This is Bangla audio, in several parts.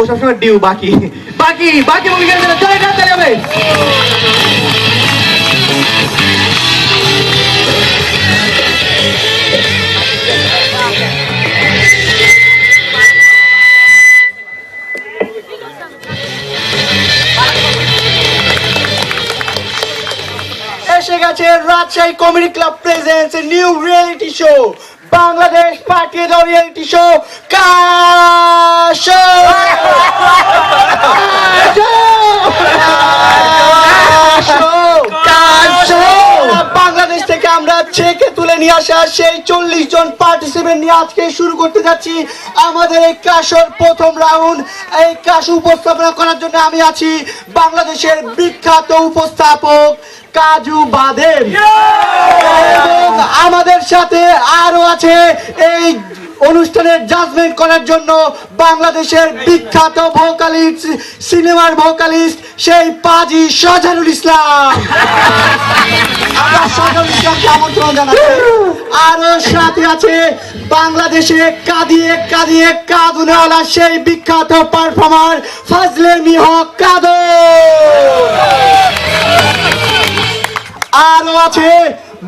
ও সবসময় ডিউ, বাকি। বাকি বাকি এসে গেছে Rajshahi comedy club presents new reality show Bangladesh পাঠিয়ে দাও রিয়েলিটি শো কাশো। বাংলাদেশ থেকে আমরা ছেকে তুলে নিয়ে আসা সেই চল্লিশ জন পার্টিসিপেন্ট নিয়ে আজকে শুরু করতে যাচ্ছি। আমাদের এই কাশর প্রথম রাউন্ড এই কাশ উপস্থাপনা করার জন্য আমি আছি বাংলাদেশের বিখ্যাত উপস্থাপক কাজু বাদেম আমাদের সাথে আরও আছে এই অনুষ্ঠানের জাজমেন্ট করার জন্য বাংলাদেশের বিখ্যাত ভোকালিস্ট সিনেমার ভোকালিস্ট সেই পাজি শাহজানুল ইসলাম। আরও সাথে আছে বাংলাদেশে কাঁদিয়ে কাঁদিয়ে কাঁদুনেওয়ালা সেই বিখ্যাত পারফর্মার ফাজলে মিহ আরও আছে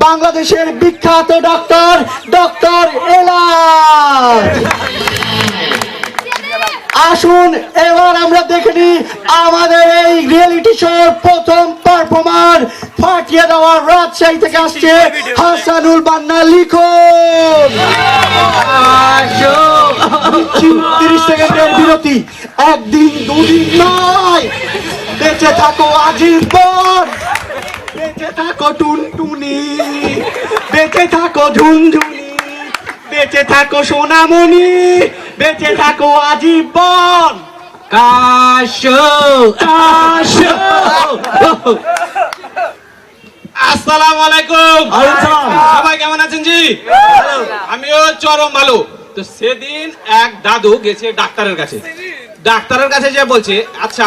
বাংলাদেশের বিখ্যাত ডক্টর ডক্টর এলাজ। আসুন, এবার আমরা দেখে নিই আমাদের এই রিয়েলিটি শোর প্রথম পারফর্মার ফাটিয়ে দেওয়া রাজশাহী থেকে আসছে হাসানুল বান্না, লিখন। তিরিশ সেকেন্ডের বিরতি। একদিন, দুদিন নয়। বেঁচে থাকো আজীবন বেঁচে থাকো টুনটুনি বেঁচে থাকো ঝুনঝুনি বেঁচে থাকো সোনামণি বেঁচে থাকো আজীবন। কাশো। কাশো। আসসালামু আলাইকুম। সবাই কেমন আছেন জি? আমিও চরম ভালো। তো সেদিন এক দাদু গেছে ডাক্তারের কাছে। ডাক্তারের কাছে যে বলছে আচ্ছা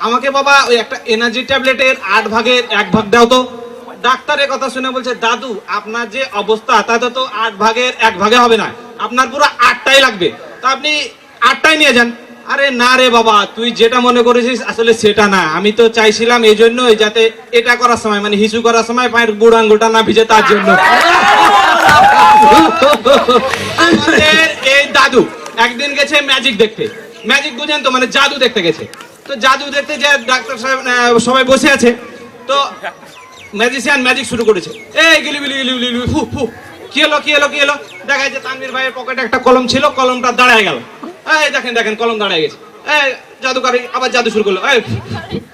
আমাকে বাবা ওই একটা এনার্জি ট্যাবলেটের আট ভাগের এক ভাগ দাও তো। ডাক্তারের কথা শুনে বলছে, দাদু, আপনার যে অবস্থা, তাতে তো আট ভাগের এক ভাগে হবে না। আপনার পুরো আটটাই লাগবে। তা আপনি আটটাই নিয়ে যান। আরে না রে বাবা, তুই যেটা মনে করেছিস আসলে সেটা না। আমি তো চাইছিলাম এই জন্যই যাতে এটা করার সময় মানে হিসু করার সময় পায়ের বুড়ো আঙ্গুলটা না ভিজে তার জন্য। এই দাদু একদিন গেছে ম্যাজিক দেখতে। ম্যাজিক বুঝেন তো মানে জাদু দেখতে গেছে। তো জাদু দেখতে যে ডাক্তার সাহেব সবাই বসে আছে, তো ম্যাজিশিয়ান ম্যাজিক শুরু করেছে। এই গিলি বিলি গিলি বিলি ফু ফু কি হলো কি হলো কি হলো দেখা যাচ্ছে তানভীর ভাইয়ের পকেটে একটা কলম ছিল, কলমটা দাঁড়ায় গেল। এই দেখেন দেখেন, কলম দাঁড়ায় গেছে। এই জাদুকারি আবার জাদু শুরু করল। এই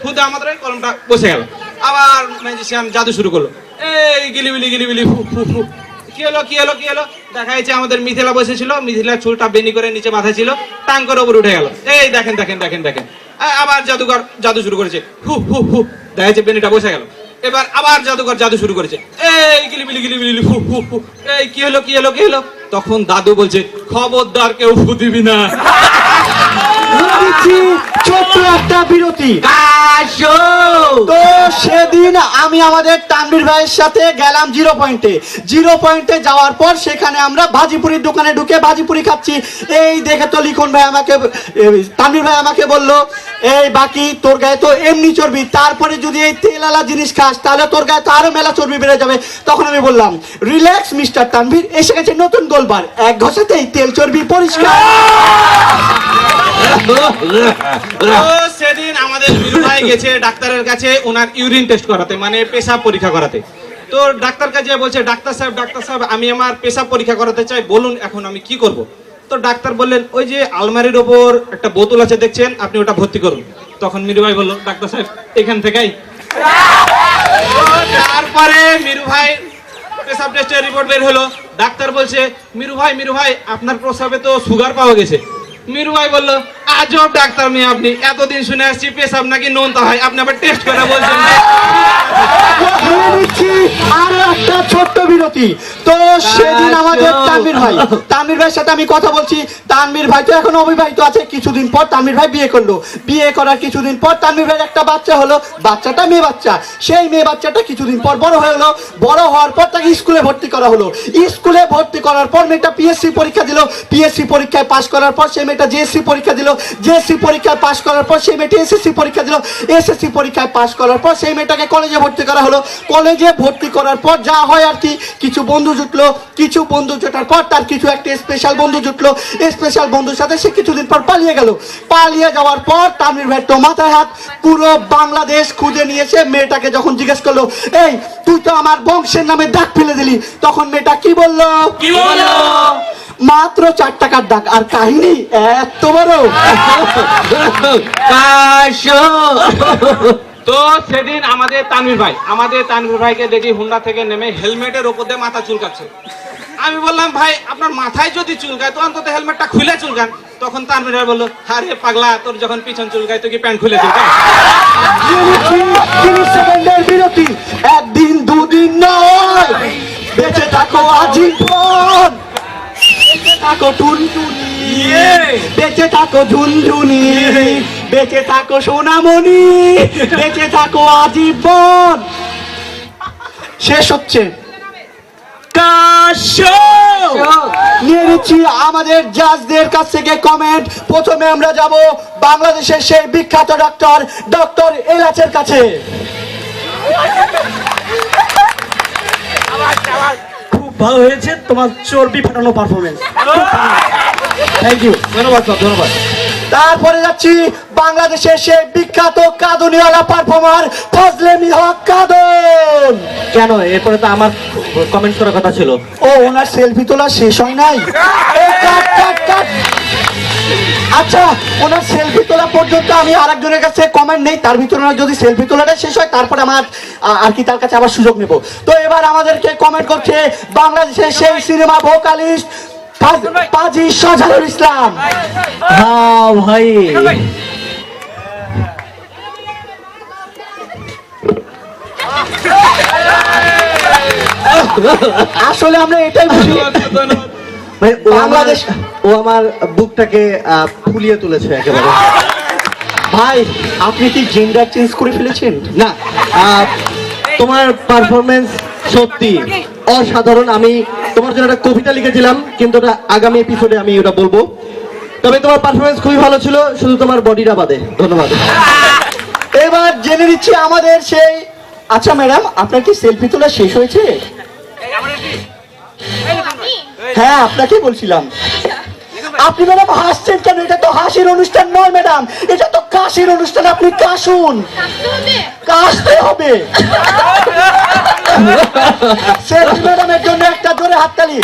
ফুদে আমাদের কলমটা বসে গেল। আবার ম্যাজিশিয়ান জাদু শুরু করল। এই গিলি বিলি গিলি বিলি ফু ফু ফু কি হলো কি হলো কি হলো দেখা যাচ্ছে আমাদের মিথিলা বসেছিল, মিথিলার চুলটা বেনি করে নিচে মাথায় ছিল টাং উপরে উঠে গেল। এই দেখেন দেখেন দেখেন দেখেন। আবার জাদুঘর জাদু শুরু করেছে। হু হু হু দেখা যাচ্ছে বেনিটা বসে গেল। এবার আবার জাদুঘর জাদু শুরু করেছে। এই গিলিবিলি গিলিবিলি হু হু হু এই কি হলো কি হলো কি হলো? তখন দাদু বলছে খবরদার কেউ ফু দিবি না। ছোট্ট একটা বিরতি। তো সেদিন আমি আমাদের তানভীর ভাইয়ের সাথে গেলাম জিরো পয়েন্টে। জিরো পয়েন্টে যাওয়ার পর সেখানে আমরা ভাজিপুরির দোকানে ঢুকে ভাজিপুরি খাচ্ছি। এই দেখে তো লিখন ভাই আমাকে এ, তানভীর ভাই আমাকে বলল এই বাকি তোর গায়ে তো এমনি চর্বি। তারপরে যদি এই তেলালা জিনিস খাস তাহলে তোর গায়ে তো আরও মেলা চর্বি বেড়ে যাবে। তখন আমি বললাম রিল্যাক্স মিস্টার তানভীর এসে গেছে নতুন গোলবার। এক ঘষাতেই তেল চর্বি পরিষ্কার। সেদিন আমাদের বীরু ভাই গেছে ডাক্তারের কাছে, ওনার ইউরিন টেস্ট করাতে মানে পেশাব পরীক্ষা করাতে। তো ডাক্তার কাছে বলছে, ডাক্তার সাহেব ডাক্তার সাহেব, আমি আমার পেশাব পরীক্ষা করাতে চাই, বলুন এখন আমি কি করব? তো ডাক্তার বললেন, ওই যে আলমারির ওপর একটা বোতল আছে, দেখছেন, আপনি ওটা ভর্তি করুন। তখন মিরু ভাই বলল, ডাক্তার সাহেব, এখান থেকেই? তারপরে মিরু ভাই পেশাব টেস্টের রিপোর্ট বের হলো। ডাক্তার বলছে, মিরু ভাই মিরু ভাই, আপনার প্রস্রাবে তো সুগার পাওয়া গেছে। মিরু ভাই বলল আজব ডাক্তার মেয়ে আপনি। এতদিন শুনে আসছি পেশাব নাকি নোনতা হয়। আপনি আবার টেস্ট করে বলছেন। ধরে নিচ্ছি আরও একটা ছোট্ট বিরতি। তো সেদিন আমাদের তানভীর ভাই। তানভীর ভাইয়ের সাথে আমি কথা বলছি। তানভীর ভাই তো এখন অবিবাহিত আছে। কিছুদিন পর তানভীর ভাই বিয়ে করল। বিয়ে করার কিছুদিন পর তানভীর ভাইয়ের একটা বাচ্চা হলো। বাচ্চাটা মেয়ে বাচ্চা। সেই মেয়ে বাচ্চাটা কিছুদিন পর বড় হয়ে হলো। বড় হওয়ার পর তাকে স্কুলে ভর্তি করা হলো। স্কুলে ভর্তি করার পর মেয়েটা পিএসসি পরীক্ষা দিল। পিএসসি পরীক্ষায় পাশ করার পর সে মেয়েটা জিএসসি পরীক্ষা দিল। জিএসসি পরীক্ষায় পাশ করার পর সেই মেয়েটা এসএসসি পরীক্ষা দিল। এসএসসি পরীক্ষায় পাশ করার পর সেই মেয়েটাকে কলেজে ভর্তি করা হলো। কলেজে ভর্তি করার পর যা হয় আর কি, কিছু বন্ধু জুটলো। কিছু বন্ধু জোটার পর তার কিছু একটা স্পেশাল বন্ধু জুটলো। স্পেশাল বন্ধুর সাথে সে কিছুদিন পর পালিয়ে গেল। পালিয়ে যাওয়ার পর তামির ভাই তো মাথায় হাত পুরো বাংলাদেশ খুঁজে নিয়েছে মেয়েটাকে যখন জিজ্ঞেস করল, এই, তুই তো আমার বংশের নামে দাগ ফেলে দিলি। তখন মেয়েটা কি বলল? কি বলো মাত্র চার টাকার দাগ আর কাহিনী এত বড়। তো সেদিন আমাদের তানভীর ভাই আমাদের তানভীর ভাইকে দেখি হুন্ডা থেকে নেমে হেলমেটের ওপর দিয়ে মাথা চুলকাচ্ছে। আমি বললাম ভাই আপনার মাথায় যদি চুলকায় তো অন্তত হেলমেটটা খুলে চুলকান। তখন তানভীর ভাই বলল আরে পাগলা তোর যখন পিছন চুলকায় তুই কি প্যান্ট খুলে বিরতি। একদিন দুদিন নয়। বেঁচে থাকো আজীবন থাকো টুনটুনি। বেঁচে থাকো ঝুনঝুনি। বেঁচে থাকো সোনামণি। বেঁচে থাকো আজীবন। শেষ হচ্ছে। নিয়ে নিচ্ছি আমাদের জাজদের কাছ থেকে কমেন্ট প্রথমে আমরা যাব বাংলাদেশের সেই বিখ্যাত ডক্টর ডক্টর এলাচের কাছে। ভালো হয়েছে তোমার চর্বি ফাটানো পারফরমেন্স থ্যাংক ইউ ধন্যবাদ স্যার ধন্যবাদ। তারপরে যাচ্ছি বাংলাদেশের সেই বিখ্যাত কাদুনিওয়ালা পারফর্মার ফজলে মিহক কাদুন কেন? এরপরে তো আমার কমেন্ট করার কথা ছিল। ও ওনার সেলফি তোলা শেষ হয় নাই। কাট, কাট, কাট। আচ্ছা ওনার সেলফি তোলা পর্যন্ত আমি আরেকজনের কাছে কমেন্ট নেই তার ভিতরে ওনার যদি সেলফি তোলাটা শেষ হয় তারপরে আমার আর কি তার কাছে আবার সুযোগ নেব। তো এবার আমাদেরকে কমেন্ট করছে বাংলাদেশের সেই সিনেমা ভোকালিস্ট পাজি শাহজাহানুল ইসলাম। হ্যাঁ ভাই। আসলে আমরা এটাই বুঝি। ভাই ও বাংলাদেশ- ও আমার বুকটাকে ফুলিয়ে তুলেছে একেবারে। ভাই আপনি কি জেন্ডার চেঞ্জ করে ফেলেছেন? না তোমার পারফরমেন্স সত্যি। অসাধারণ আমি তোমার জন্য একটা কবিতা লিখেছিলাম কিন্তু ওটা আগামী এপিসোডে আমি ওটা বলব। তবে তোমার পারফরমেন্স খুবই ভালো ছিল শুধু তোমার বডিটা বাদে। ধন্যবাদ। এবার জেনে নিচ্ছি আমাদের সেই আচ্ছা ম্যাডাম আপনার কি সেলফি তোলা শেষ হয়েছে? হ্যাঁ আপনাকে বলছিলাম। আপনি ম্যাডাম হাসছেন কেন? এটা তো হাসির অনুষ্ঠান নয় ম্যাডাম। এটা তো কাশির অনুষ্ঠান। আপনি কাশুন। কাশতে হবে। সেলফি ম্যাডামের জন্য একটা জোরে হাততালি।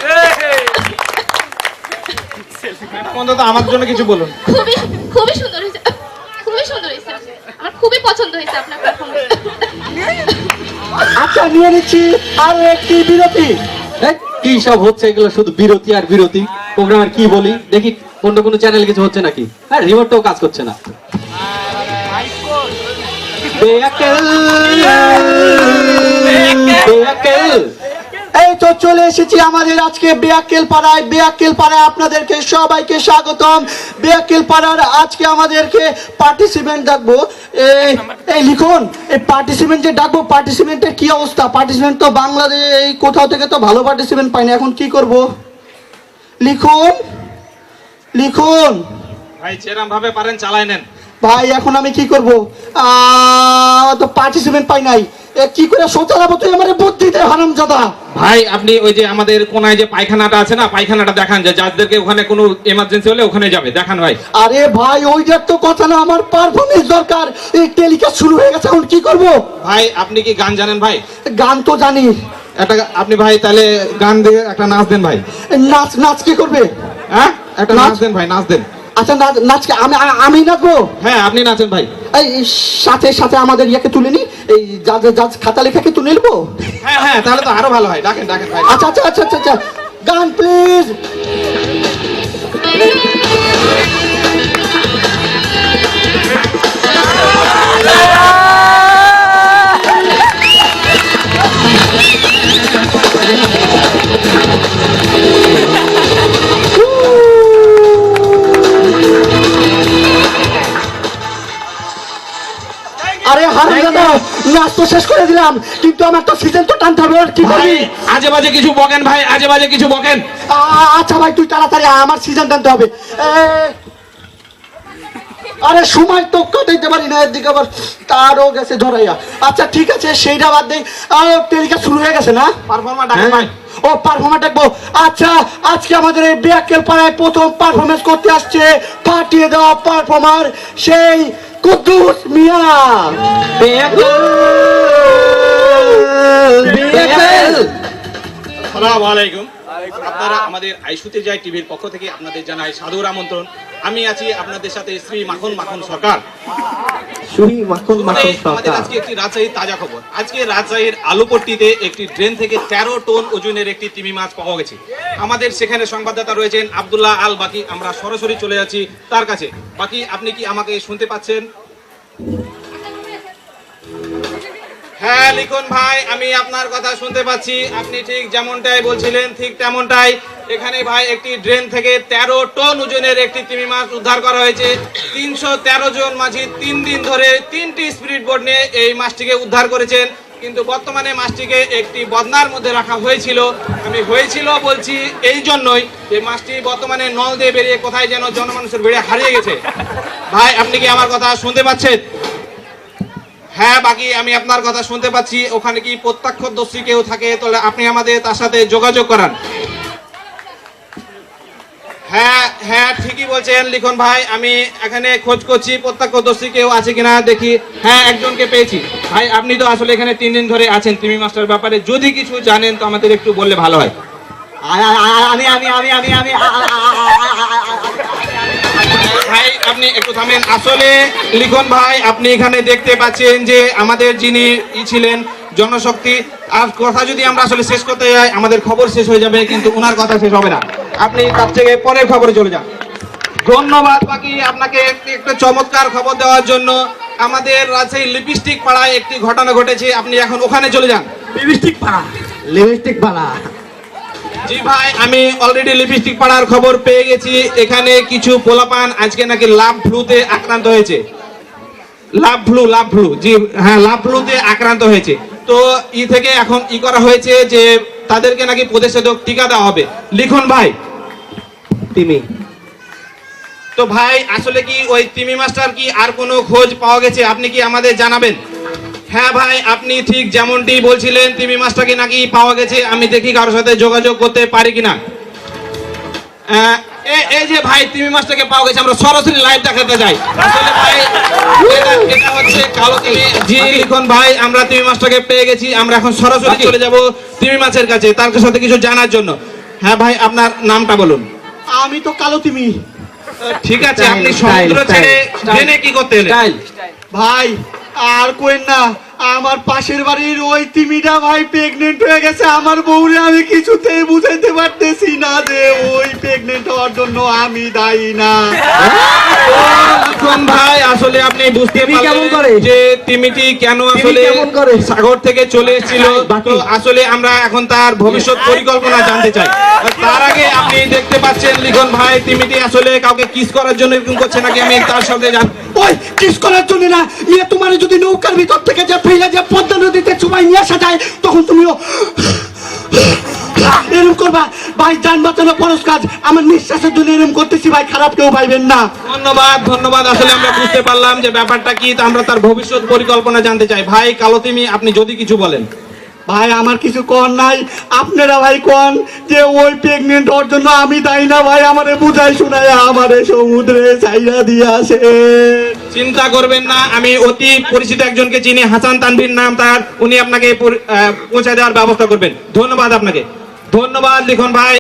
অন্তত আমার জন্য কিছু বলুন। খুবই খুবই সুন্দর হয়েছে। খুবই সুন্দর হয়েছে। আমার খুবই পছন্দ হয়েছে আপনার পারফরমেন্স আচ্ছা নিয়ে নিচ্ছি আরও একটি বিরতি। কি সব হচ্ছে? এগুলো শুধু বিরতি আর বিরতি। প্রোগ্রামের কি বলি? দেখি অন্য কোনো চ্যানেল কিছু হচ্ছে নাকি? হ্যাঁ রিমোটটাও কাজ করছে না। বেয়াকেল, বেয়াকেল। এই তো চলে এসেছি আমাদের আজকে বেয়াক্কেল পাড়ায়। বেয়াক্কেল পাড়ায় আপনাদেরকে সবাইকে স্বাগতম। বেয়াক্কেল পাড়ার আজকে আমাদেরকে পার্টিসিপেন্ট ডাকবো। এই লিখুন এই পার্টিসিপেন্ট যে ডাকবো পার্টিসিপেন্টের কি অবস্থা? পার্টিসিপেন্ট তো বাংলাদেশ এই কোথাও থেকে তো ভালো পার্টিসিপেন্ট পাইনি এখন কি করব? লিখুন লিখুন। ভাই যেরম ভাবে পারেন চালাই নেন। ভাই এখন আমি কি করব? তো পার্টিসিপেন্ট পাই নাই। এ, কি করে সোচালাবো তুই আমার বুদ্ধি হারামজাদা ভাই আপনি ওই যে আমাদের কোনায় যে পায়খানাটা আছে না পায়খানাটা দেখান যে যাদেরকে ওখানে কোনো এমার্জেন্সি হলে ওখানে যাবে। দেখান ভাই। আরে ভাই ওইটার তো কথা না আমার পারফরমেন্স দরকার। এই টেলিকাস্ট শুরু হয়ে গেছে এখন কি করব? ভাই আপনি কি গান জানেন ভাই? গান তো জানি। একটা আপনি ভাই তাহলে গান দিয়ে একটা নাচ দেন ভাই। নাচ নাচ কি করবে? হ্যাঁ? একটা নাচ? নাচ দেন ভাই নাচ দেন। আচ্ছা নাচ নাচকে আমি আমি নাচবো? হ্যাঁ আপনি নাচেন ভাই। এই সাথে সাথে আমাদের ইয়াকে তুলে নি। এই জাজ জাজ খাতা লেখাকে তুলে নেব? হ্যাঁ হ্যাঁ তাহলে তো আরও ভালো হয়। ডাকেন ডাকেন ভাই। আচ্ছা আচ্ছা আচ্ছা আচ্ছা আচ্ছা। গান প্লিজ আরে দাদা নাচ তো শেষ করে দিলাম কিন্তু আমার তো সিজন তো টানতে হবে আর কি করি? আজে বাজে কিছু বকেন ভাই আজে বাজে কিছু বকেন। আচ্ছা ভাই তুই তাড়াতাড়ি আমার সিজন টানতে হবে। আরে সময় তো কাটাইতে পারি না এদিকে আবার তারও গেছে ধরাইয়া। আচ্ছা ঠিক আছে সেইটা বাদ দেই আর টেলিকাস্ট শুরু হয়ে গেছে না? পারফর্মার ডাকেন হ্যাঁ। ভাই। ও পারফর্মার দেখব আচ্ছা আজকে আমাদের এই বিয়াকেল পাড়ায় প্রথম পারফরমেন্স করতে আসছে ফাটিয়ে দেওয়া পারফর্মার সেই কুদ্দুস মিয়া। আসসালামু আলাইকুম। আপনারা আমাদের আইসুতে যাই টিভির পক্ষ থেকে আপনাদের জানাই সাদর আমন্ত্রণ। আমি আছি আপনাদের সাথে শ্রী মাখন মাখন সরকার। মাখন মাখন আমাদের আজকে একটি রাজশাহীর তাজা খবর। আজকে রাজশাহীর আলুপট্টিতে একটি ড্রেন থেকে তেরো টন ওজনের একটি তিমি মাছ পাওয়া গেছে। আমাদের সেখানে সংবাদদাতা রয়েছেন আব্দুল্লাহ আল বাকি। আমরা সরাসরি চলে যাচ্ছি তার কাছে। বাকি আপনি কি আমাকে শুনতে পাচ্ছেন? হ্যাঁ লিখন ভাই আমি আপনার কথা শুনতে পাচ্ছি। আপনি ঠিক যেমনটাই বলছিলেন ঠিক তেমনটাই। এখানে ভাই একটি ড্রেন থেকে তেরো টন ওজনের একটি তিমি মাছ উদ্ধার করা হয়েছে। তিনশো তেরো জন মাঝি তিন দিন ধরে তিনটি স্পিরিট বোর্ড নিয়ে এই মাছটিকে উদ্ধার করেছেন। কিন্তু বর্তমানে মাছটিকে একটি বদনার মধ্যে রাখা হয়েছিল। আমি হয়েছিল বলছি এই জন্যই যে মাছটি বর্তমানে নল দিয়ে বেরিয়ে কোথায় যেন জনমানুষের ভিড়ে হারিয়ে গেছে। ভাই, আপনি কি আমার কথা শুনতে পাচ্ছেন? হ্যাঁ বাকি আমি আপনার কথা শুনতে পাচ্ছি। ওখানে কি প্রত্যক্ষদর্শী কেউ থাকে? তাহলে আপনি আমাদের তার সাথে যোগাযোগ করান। হ্যাঁ হ্যাঁ ঠিকই বলছেন লিখন ভাই আমি এখানে খোঁজ করছি প্রত্যক্ষদর্শী কেউ আছে কিনা দেখি হ্যাঁ একজনকে পেয়েছি ভাই আপনি তো আসলে এখানে তিন দিন ধরে আছেন তিমি মাস্টার ব্যাপারে যদি কিছু জানেন তো আমাদের একটু বললে ভালো হয় আমি আমি আমি আমি আমি ভাই আপনি একটু থামেন আসলে লিখন ভাই আপনি এখানে দেখতে পাচ্ছেন যে আমাদের যিনি ই ছিলেন জনশক্তি আর কথা যদি আমরা আসলে শেষ করতে যাই আমাদের খবর শেষ হয়ে যাবে কিন্তু ওনার কথা শেষ হবে না আপনি তার থেকে পরের খবরে চলে যান। ধন্যবাদ বাকি আপনাকে একটি চমৎকার খবর দেওয়ার জন্য। আমাদের রাজশাহী লিপস্টিক পাড়ায় একটি ঘটনা ঘটেছে। আপনি এখন ওখানে চলে যান। লিপস্টিক পাড়া। লিপস্টিক পাড়া। জি ভাই আমি অলরেডি লিপস্টিক পাড়ার খবর পেয়ে গেছি। এখানে কিছু পোলাপান আজকে নাকি লাভ ফ্লুতে আক্রান্ত হয়েছে। লাভ ফ্লু লাভ ফ্লু জি হ্যাঁ লাভ ফ্লুতে আক্রান্ত হয়েছে। তো ই থেকে এখন ই করা হয়েছে যে তাদেরকে নাকি প্রতিষেধক টিকা দেওয়া হবে। লিখন ভাই। তিমি। তো ভাই আসলে কি ওই তিমি মাস্টার কি আর কোনো খোঁজ পাওয়া গেছে? আপনি কি আমাদের জানাবেন? হ্যাঁ ভাই আপনি ঠিক যেমনটি বলছিলেন তিমি মাছটাকে নাকি পাওয়া গেছে? আমি দেখি কারোর সাথে যোগাযোগ করতে পারি কিনা। এই যে ভাই তিমি মাছটাকে পাওয়া গেছে আমরা সরাসরি লাইভ দেখাতে যাই। আসলে ভাই এটা এটা হচ্ছে কালো তিমি। জি লিখন ভাই আমরা তিমি মাছটাকে পেয়ে গেছি আমরা এখন সরাসরি চলে যাব তিমি মাছের কাছে তার সাথে কিছু জানার জন্য। হ্যাঁ ভাই আপনার নামটা বলুন। আমি তো কালো তিমি ঠিক আছে আপনি সমুদ্র ছেড়ে. ট্রেনে কি করতে এলেন? ভাই আর কোয়েন না। আমার পাশের বাড়ির ওই তিমিটা ভাই প্রেগনেন্ট হয়ে গেছে। আমার বউরে আমি কিছুতেই বুঝাইতে পারতেছি না যে ওই প্রেগনেন্ট হওয়ার জন্য আমি দায়ী না। এখন ভাই আসলে আপনি বুঝতে কেমন করে? যে তিমিটি কেন আসলে কেমন করে? সাগর থেকে চলে এসেছিল। তো আসলে আমরা এখন তার ভবিষ্যৎ পরিকল্পনা জানতে চাই। তার আগে আপনি দেখতে পাচ্ছেন লিখন ভাই তিমিটি আসলে কাউকে কিস করার জন্য এরকম করছে নাকি? আমি তার সাথে জান ওই কিস করার জন্য না। ইয়ে তোমার যদি নৌকার ভিতর থেকে যে ফেলে যে পদ্মা নদীতে চুবাই নিয়ে আসা যায়, তখন তুমিও এরম করবা। ভাই, যান বাঁচানো খরচ কাজ। আমার নিঃশ্বাসের জন্য এরম করতেছি ভাই, খারাপ কেউ পাইবেন না। ধন্যবাদ ধন্যবাদ। আসলে আমরা বুঝতে পারলাম যে ব্যাপারটা কি আমরা তার ভবিষ্যৎ পরিকল্পনা জানতে চাই। ভাই, কালো তিমি, আপনি যদি কিছু বলেন। ভাই, আমার কিছু কর নাই। আপনারা ভাই কন যে ওই প্রেগনেন্ট হওয়ার জন্য আমি তাই না। ভাই, আমারে বুঝাই শোনায় আমারে সমুদ্রে চাইরা দিয়ে আসে চিন্তা করবেন না, আমি অতি পরিচিত একজনকে চিনি হাসান তানভীর নাম, তার উনি আপনাকে পৌঁছে দেওয়ার ব্যবস্থা করবেন। ধন্যবাদ আপনাকে। ধন্যবাদ লিখন ভাই।